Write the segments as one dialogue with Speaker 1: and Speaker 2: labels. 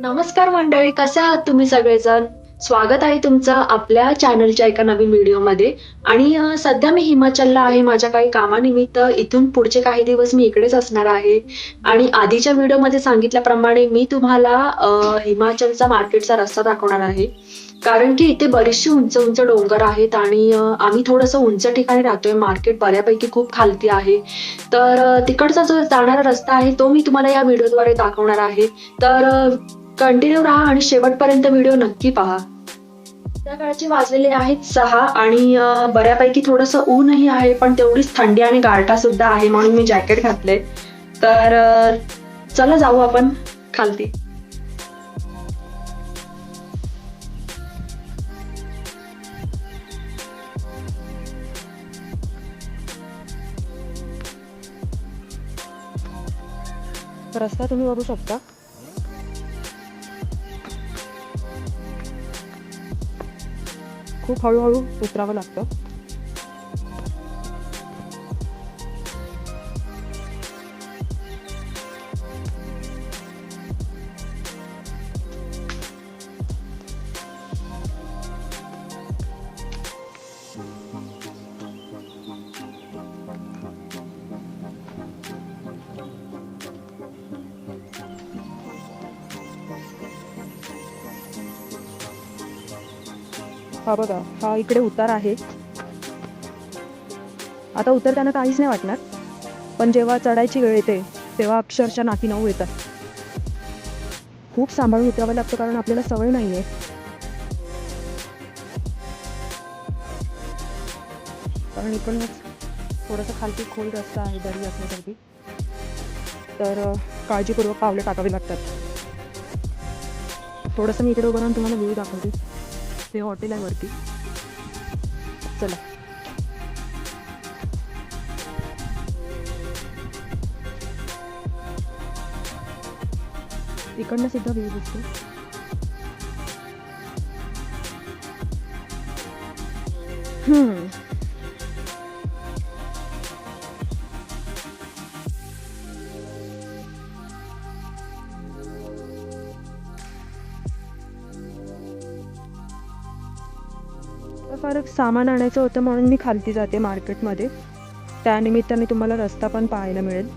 Speaker 1: नमस्कार मंडळी कसे आहात तुम्ही सगळेजण? स्वागत आहे तुमचं आपल्या चॅनलच्या एका नवीन व्हिडिओमध्ये आणि सध्या मी हिमाचलला आहे. माझ्या काही कामानिमित्त इथून पुढचे काही दिवस मी इकडेच असणार आहे. आणि आधीच्या व्हिडिओमध्ये सांगितल्याप्रमाणे मी तुम्हाला हिमाचलचा मार्केटचा रस्ता दाखवणार आहे. कारण की इथे बरीचशी उंच उंच डोंगर आहेत आणि आम्ही थोडंसं उंच ठिकाणी राहतोय. मार्केट बऱ्यापैकी खूप खालती आहे. तर तिकडचा जो जाणारा रस्ता आहे तो मी तुम्हाला या व्हिडिओद्वारे दाखवणार आहे. तर कंटिन्यू राहा आणि शेवटपर्यंत व्हिडिओ नक्की पहा. त्या काळचे वाजलेले आहेत सहा आणि बऱ्यापैकी थोडंसं ऊनही आहे पण तेवढीच थंडी आणि गारठा सुद्धा आहे म्हणून मी जॅकेट घातले. तर चला जाऊ आपण खालती.
Speaker 2: रस्ता तुम्ही बघू शकता. खूप हळूहळू उतरावं लागतं. हा बघा हा इकडे उतार आहे. आता उतरताना काहीच नाही वाटणार पण जेव्हा चढायची वेळ येते तेव्हा अक्षरशः नाकी नऊ येतात. खूप सांभाळून उतरावं लागतं कारण आपल्याला सवय नाही आहे कारण इकडूनच थोडंसं खालती खोल रस्ता आहे दरी असण्यासाठी तर काळजीपूर्वक पावले टाकावी लागतात. थोडंसं मी इकडे उभं राहून तुम्हाला व्ह्यू दाखवते. हे हॉटेल आहे वरती चला. इकडनं सुद्धा व्ह्यू दिसतो. हम्म. फरक सामान आणायचं होतं म्हणून मी खालती जाते मार्केटमध्ये. त्यानिमित्ताने तुम्हाला रस्ता पण पाहायला मिळेल.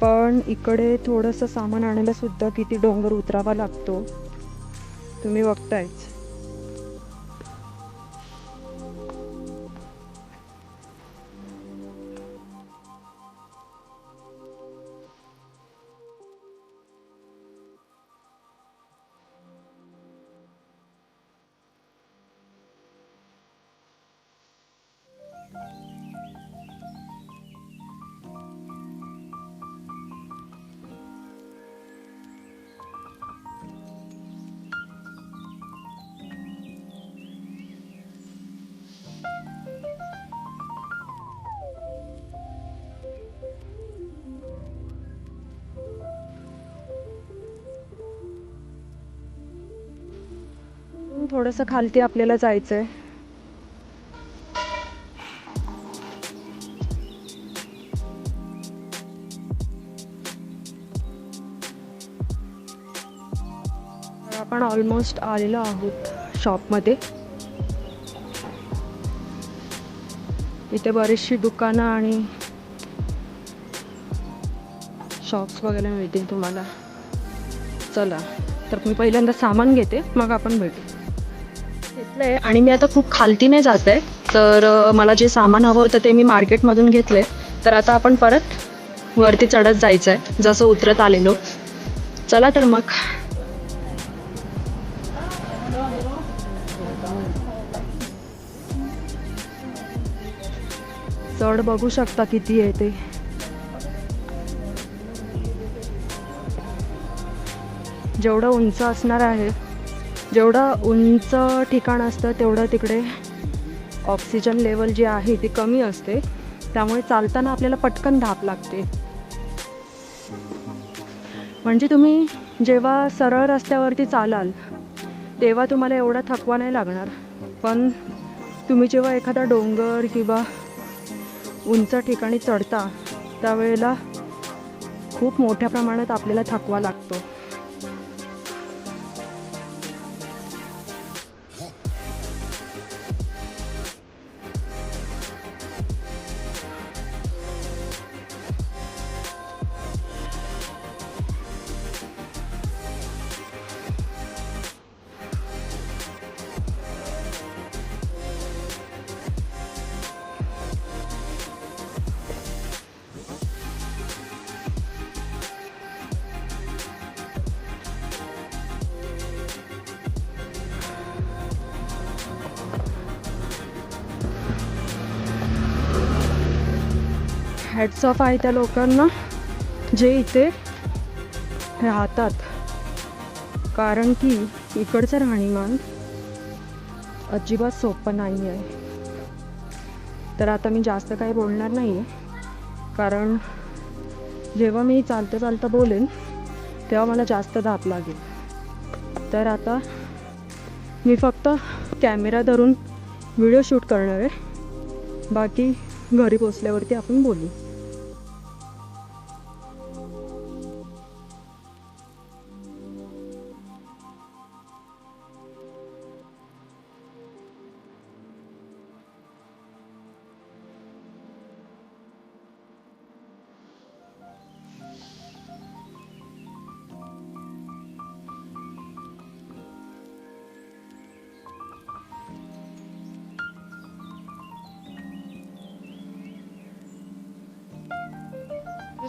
Speaker 2: पण इकडे थोडंसं सामान आणायला सुद्धा किती डोंगर उतरावा लागतो. तुम्ही बघतायच. थोडंसं खालती आपल्याला जायचं आहे तर आपण ऑलमोस्ट आलेलो आहोत शॉपमध्ये इथे बरीचशी दुकानं आणि शॉप्स वगैरे मिळतील तुम्हाला. चला तर मी पहिल्यांदा सामान घेते मग आपण भेटू. घेतलंय आणि मी आता खूप खालतीने जात आहे तर मला जे सामान हवं होतं ते मी मार्केटमधून घेतले तर आता आपण परत वरती चढत जायचं आहे जसं उतरत आलेलो. चला तर मग. चढ बघू शकता किती आहे ते. जेवढं उंच असणार आहे जेवढं उंच ठिकाण असतं तेवढं तिकडे ऑक्सिजन लेवल जी आहे ती कमी असते. त्यामुळे चालताना आपल्याला पटकन धाप लागते. म्हणजे तुम्ही जेव्हा सरळ रस्त्यावरती चालाल तेव्हा तुम्हाला एवढा थकवा नाही लागणार. पण तुम्ही जेव्हा एखादा डोंगर किंवा उंच ठिकाणी चढता त्यावेळेला खूप मोठ्या प्रमाणात आपल्याला थकवा लागतो. हॅट्स ऑफ आहे त्या लोकांना जे इथे राहतात. कारण की इकडचं राहणीमान अजिबात सोपं नाही आहे. तर आता मी जास्त काही बोलणार नाही आहे कारण जेव्हा मी चालता चालता बोलेन तेव्हा मला जास्त धाप लागेल. तर आता मी फक्त कॅमेरा धरून व्हिडिओ शूट करणार आहे. बाकी घरी पोचल्यावरती आपण बोलू.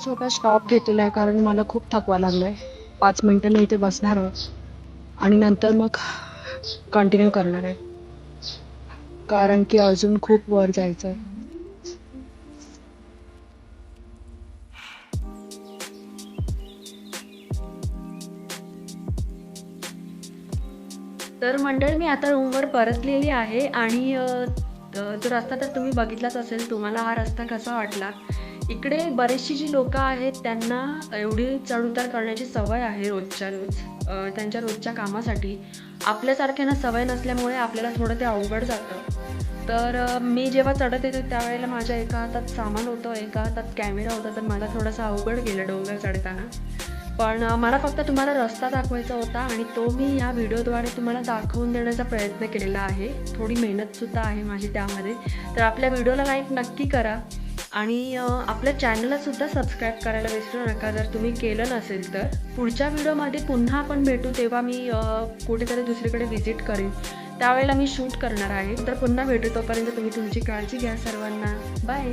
Speaker 2: छोटा स्टॉप घेतलेला आहे कारण मला खूप थकवा लागलाय. पाच मिनिटं मी इथे बसणार आणि नंतर मग कंटिन्यू करणार आहे. कारण की अजून खूप वर जायचं आहे तर मंडळ मी आता रूमवर परतलेली आहे आणि जो रस्ता तर तुम्ही बघितलाच असेल तुम्हाला हा रस्ता कसा वाटला? इकडे बरेचशी जी लोकं आहेत त्यांना एवढी चढउतार करण्याची सवय आहे रोजच्या रोज त्यांच्या रोजच्या कामासाठी. आपल्यासारख्यांना सवय नसल्यामुळे आपल्याला थोडं ते अवघड जातं. तर मी जेव्हा चढत येते त्यावेळेला माझ्या एका हातात सामान होतं एका हातात कॅमेरा होता तर मला थोडंसं अवघड गेलं डोंगर चढताना. पण मला फक्त तुम्हाला रस्ता दाखवायचा होता आणि तो मी या व्हिडिओद्वारे तुम्हाला दाखवून देण्याचा प्रयत्न केलेला आहे. थोडी मेहनतसुद्धा आहे माझी त्यामध्ये. तर आपल्या व्हिडिओला लाईक नक्की करा. आणि आपल्या चॅनललासुद्धा सबस्क्राईब करायला विसरू नका. जर तुम्ही केलं नसेल तर. पुढच्या व्हिडिओमध्ये पुन्हा आपण भेटू तेव्हा मी कुठेतरी दुसरीकडे व्हिजिट करेन. त्यावेळेला मी शूट करणार आहे. तर पुन्हा भेटू तोपर्यंत तुम्ही तुमची काळजी घ्या सर्वांना. बाय